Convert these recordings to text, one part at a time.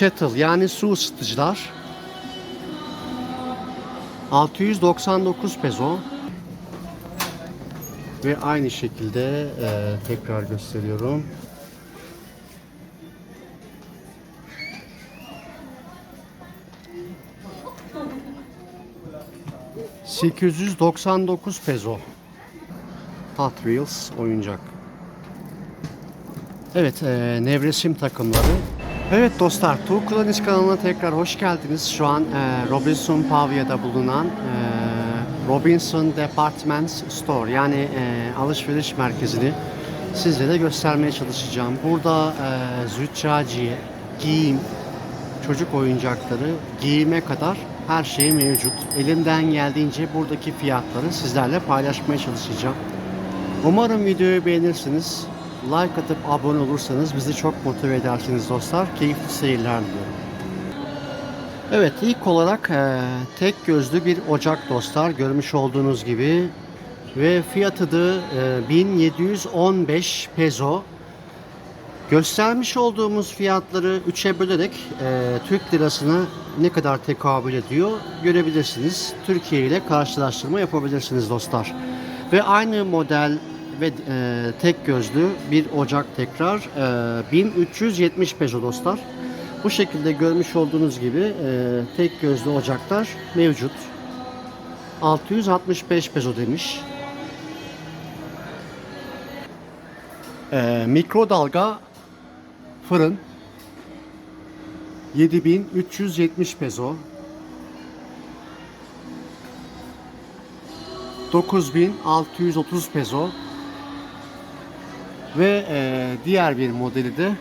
Kettle yani su ısıtıcılar 699 peso ve aynı şekilde e, tekrar gösteriyorum. ...899 peso. Hot Wheels oyuncak. Evet, e, nevresim takımları. Evet dostlar, Tuğ Kulaniş kanalına tekrar hoş geldiniz. Şu an e, Robinson Pavya'da bulunan e, Robinson Department Store yani e, alışveriş merkezini sizlere göstermeye çalışacağım. Burada e, züccaciye, giyim, çocuk oyuncakları, giyime kadar her şey mevcut. Elimden geldiğince buradaki fiyatları sizlerle paylaşmaya çalışacağım. Umarım videoyu beğenirsiniz. Like atıp abone olursanız bizi çok motive edersiniz dostlar. Keyifli seyirler diliyorum. Evet ilk olarak e, tek gözlü bir ocak dostlar görmüş olduğunuz gibi ve fiyatı da e, 1715 peso. Göstermiş olduğumuz fiyatları 3'e bölerek e, Türk lirasına ne kadar tekabül ediyor görebilirsiniz. Türkiye ile karşılaştırma yapabilirsiniz dostlar. Ve aynı model ve e, tek gözlü bir ocak tekrar e, 1370 peso dostlar. Bu şekilde görmüş olduğunuz gibi e, tek gözlü ocaklar mevcut. 665 peso demiş. E, mikrodalga fırın 7370 peso. 9630 peso ve e, diğer bir modeli de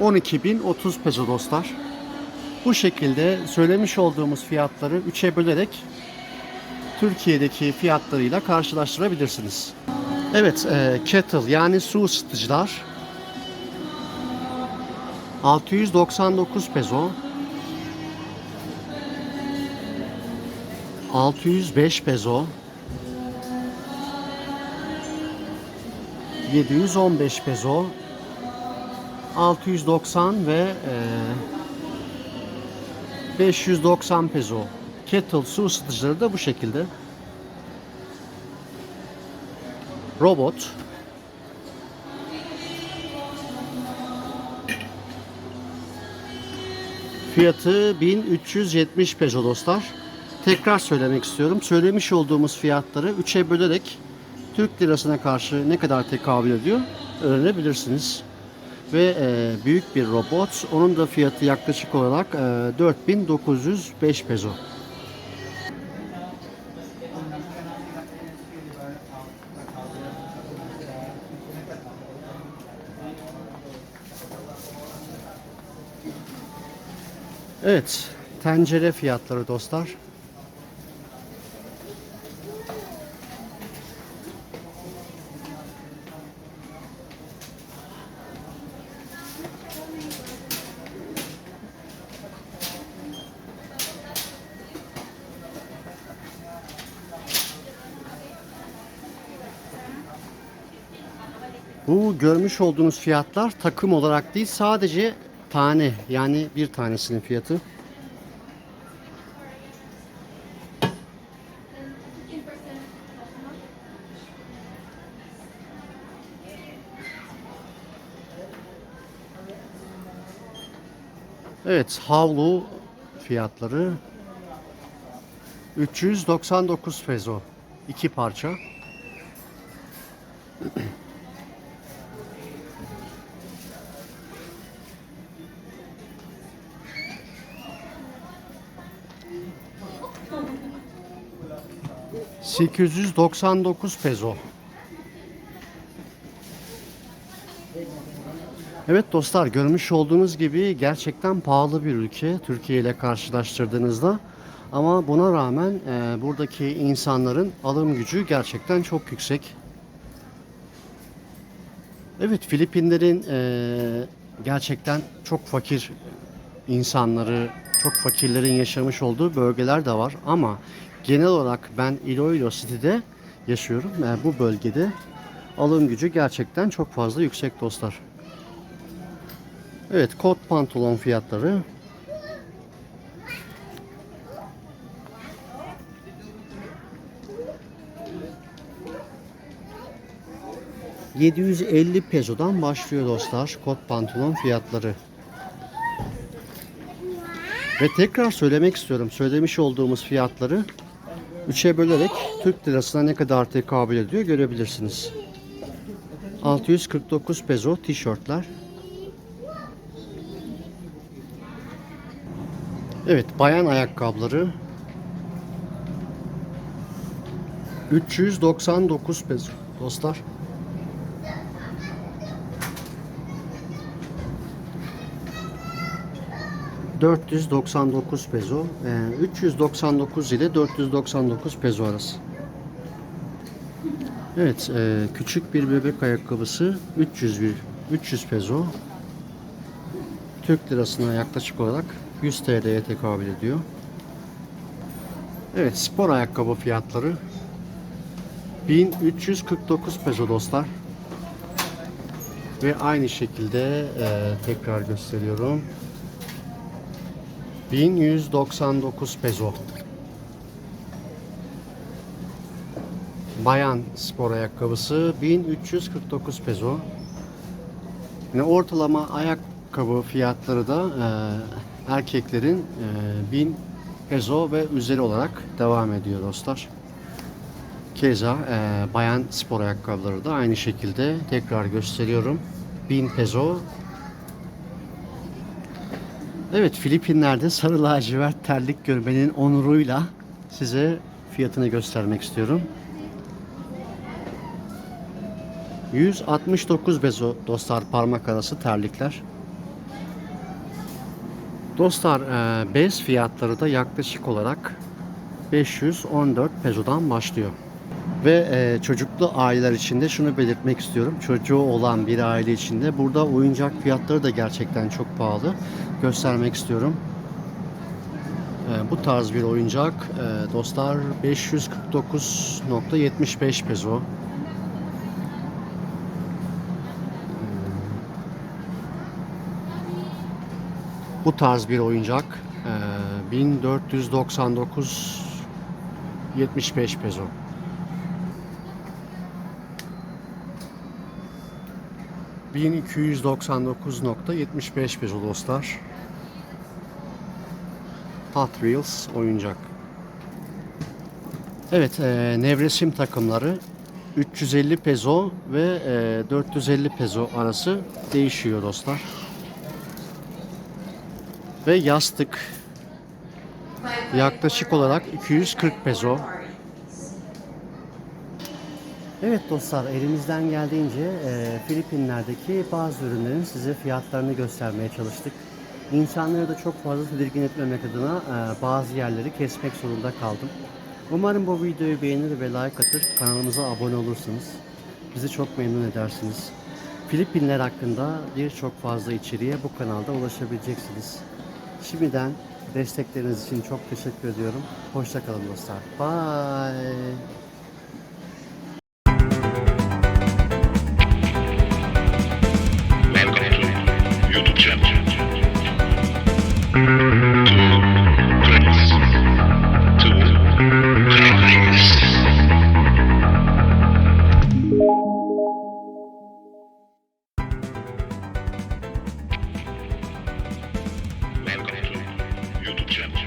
12.030 peso dostlar. Bu şekilde söylemiş olduğumuz fiyatları 3'e bölerek Türkiye'deki fiyatlarıyla karşılaştırabilirsiniz. Evet, e, kettle yani su ısıtıcılar 699 peso 605 peso 715 peso 690 ve e, 590 peso. Kettle su ısıtıcıları da bu şekilde. Robot. Fiyatı 1370 peso dostlar. Tekrar söylemek istiyorum. Söylemiş olduğumuz fiyatları 3'e bölerek Türk lirasına karşı ne kadar tekabül ediyor öğrenebilirsiniz. Ve e, büyük bir robot. Onun da fiyatı yaklaşık olarak e, 4905 peso. Evet, tencere fiyatları dostlar. Bu görmüş olduğunuz fiyatlar takım olarak değil sadece tane yani bir tanesinin fiyatı. Evet havlu fiyatları 399 peso iki parça. ...899 peso. Evet dostlar görmüş olduğunuz gibi gerçekten pahalı bir ülke Türkiye ile karşılaştırdığınızda. Ama buna rağmen e, buradaki insanların alım gücü gerçekten çok yüksek. Evet Filipinlerin e, gerçekten çok fakir insanları, çok fakirlerin yaşamış olduğu bölgeler de var. Ama genel olarak ben Iloilo City'de yaşıyorum. Yani bu bölgede alım gücü gerçekten çok fazla yüksek dostlar. Evet kot pantolon fiyatları. ...750 pesodan başlıyor dostlar kot pantolon fiyatları. Ve tekrar söylemek istiyorum. Söylemiş olduğumuz fiyatları 3'e bölerek Türk lirasına ne kadar tekabül ediyor görebilirsiniz. 649 peso tişörtler. Evet, bayan ayakkabıları 399 peso dostlar. ...499 peso. Ee, 399 ile 499 peso arası. Evet, e, küçük bir bebek ayakkabısı 300 bir 300 peso. Türk lirasına yaklaşık olarak 100 TL'ye tekabül ediyor. Evet, spor ayakkabı fiyatları 1349 peso dostlar. Ve aynı şekilde e, tekrar gösteriyorum. 1199 peso. Bayan spor ayakkabısı 1349 peso. Yani ortalama ayakkabı fiyatları da e, erkeklerin e, 1000 peso ve üzeri olarak devam ediyor dostlar. Keza e, bayan spor ayakkabıları da aynı şekilde tekrar gösteriyorum. 1000 peso. Evet Filipinler'de sarı lacivert terlik görmenin onuruyla size fiyatını göstermek istiyorum. 169 bezo dostlar parmak arası terlikler. Dostlar e, bez fiyatları da yaklaşık olarak 514 pezodan başlıyor. Ve e, çocuklu aileler için de şunu belirtmek istiyorum. Çocuğu olan bir aile içinde burada oyuncak fiyatları da gerçekten çok pahalı. Göstermek istiyorum. E, bu tarz bir oyuncak e, dostlar 549.75 peso. Bu tarz bir oyuncak e, 1499 75 peso. ...1299.75 peso dostlar. Hot Wheels oyuncak. Evet, e, nevresim takımları 350 peso ve e, 450 peso arası değişiyor dostlar. Ve yastık yaklaşık olarak 240 peso. Evet dostlar elimizden geldiğince e, Filipinler'deki bazı ürünlerin size fiyatlarını göstermeye çalıştık. İnsanları da çok fazla tedirgin etmemek adına e, bazı yerleri kesmek zorunda kaldım. Umarım bu videoyu beğenir ve like atır, kanalımıza abone olursunuz. Bizi çok memnun edersiniz. Filipinler hakkında birçok fazla içeriğe bu kanalda ulaşabileceksiniz. Şimdiden destekleriniz için çok teşekkür ediyorum. Hoşçakalın dostlar. Bye. to gentleman.